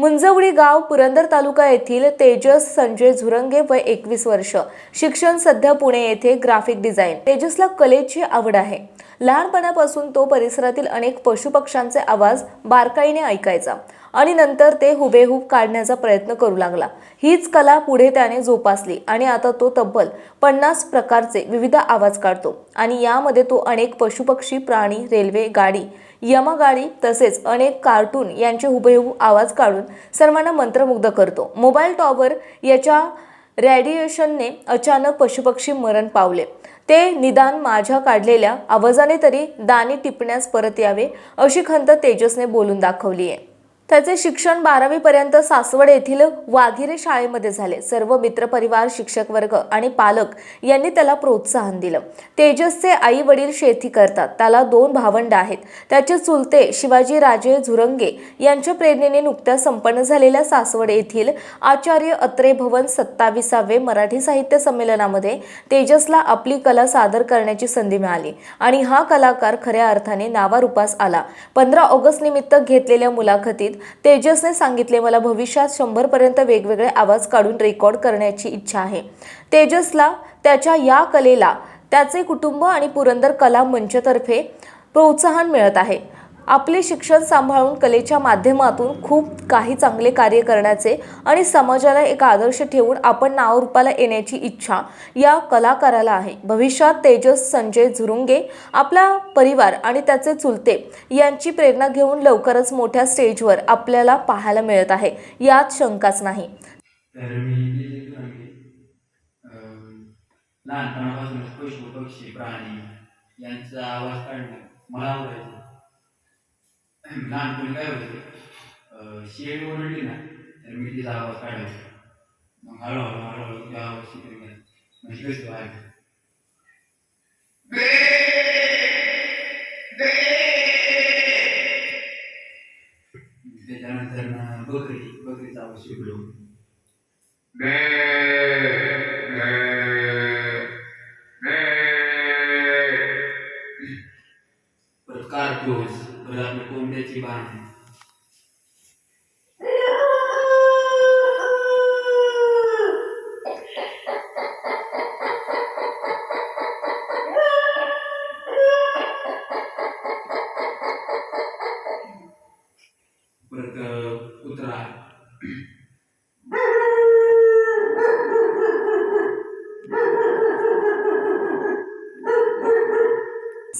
मुंजवडी गाव पुरंदर तालुका येथील तेजस संजय झुरंगे वय एकवीस वर्ष. शिक्षण सध्या पुणे येथे ग्राफिक डिझाईन तेजसला कलेची आवड आहे. लहानपणापासून तो परिसरातील अनेक पशुपक्ष्यांचे आवाज बारकाईने ऐकायचा. आणि नंतर ते हुबेहूब काढण्याचा प्रयत्न करू लागला. हीच कला पुढे त्याने जोपासली आणि आता तो तब्बल पन्नास प्रकारचे विविध आवाज काढतो आणि यामध्ये तो अनेक पशुपक्षी प्राणी रेल्वे गाडी यमागाडी तसेच अनेक कार्टून यांचे हुबेहूब आवाज काढून सर्वांना मंत्रमुग्ध करतो. मोबाईल टॉवर याच्या रॅडिएशनने अचानक पशुपक्षी मरण पावले. ते निदान माझ्या काढलेल्या आवाजाने तरी दाणे टिपण्यास परत यावे अशी खंत तेजसने बोलून दाखवली आहे त्याचे शिक्षण बारावीपर्यंत सासवड येथील वाघिरे शाळेमध्ये झाले. सर्व मित्रपरिवार शिक्षक वर्ग आणि पालक यांनी त्याला प्रोत्साहन दिलं. तेजसचे आई वडील शेती करतात. त्याला दोन भावंड आहेत. त्याचे चुलते शिवाजी राजे झुरंगे यांच्या प्रेरणेने नुकत्याच संपन्न झालेल्या सासवड येथील आचार्य अत्रे भवन सत्ताविसावे मराठी साहित्य संमेलनामध्ये तेजसला आपली कला सादर करण्याची संधी मिळाली आणि हा कलाकार खऱ्या अर्थाने नावारूपास आला. पंधरा ऑगस्ट निमित्त घेतलेल्या मुलाखतीत तेजसने सांगितले मला भविष्यात शंभरपर्यंत वेगवेगळे आवाज काढून रेकॉर्ड करण्याची इच्छा आहे. तेजसला त्याच्या या कलेला त्याचे कुटुंब आणि पुरंदर कला मंचतर्फे प्रोत्साहन मिळत आहे. आपले शिक्षण सांभाळून कलेच्या माध्यमातून खूप काही चांगले कार्य करण्याचे आणि समाजाला एक आदर्श ठेवून आपण नावरूपाला येण्याची इच्छा या कलाकाराला आहे. भविष्यात तेजस संजय झुरुंगे आपला परिवार आणि त्याचे चुलते यांची प्रेरणा घेऊन लवकरच मोठ्या स्टेजवर आपल्याला पाहायला मिळत आहे. यात शंकाच नाही. लहानपणापासून पशु पक्षी प्राणी यांचा आवाज काढणं मला आवडायचं. लहानपणी काय होतं? शेळी ओरडली ना तर मी तिचा आवाज काढायचो. मग हळूहळू हळूहळू त्या आवाज गेला मग शिकतो आहे. त्याच्यानंतर ना बकरी बकरीचा आवाज शिकलो परत कारतूस घरात आपल्या कोंबड्याची बाण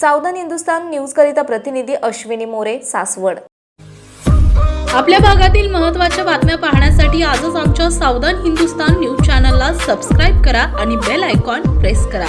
सावधान हिंदुस्तान न्यूजकरिता प्रतिनिधी अश्विनी मोरे सासवड. आपल्या भागातील महत्त्वाच्या बातम्या पाहण्यासाठी आजच आमच्या सावधान हिंदुस्तान न्यूज चॅनलला सबस्क्राईब करा आणि बेल आयकॉन प्रेस करा.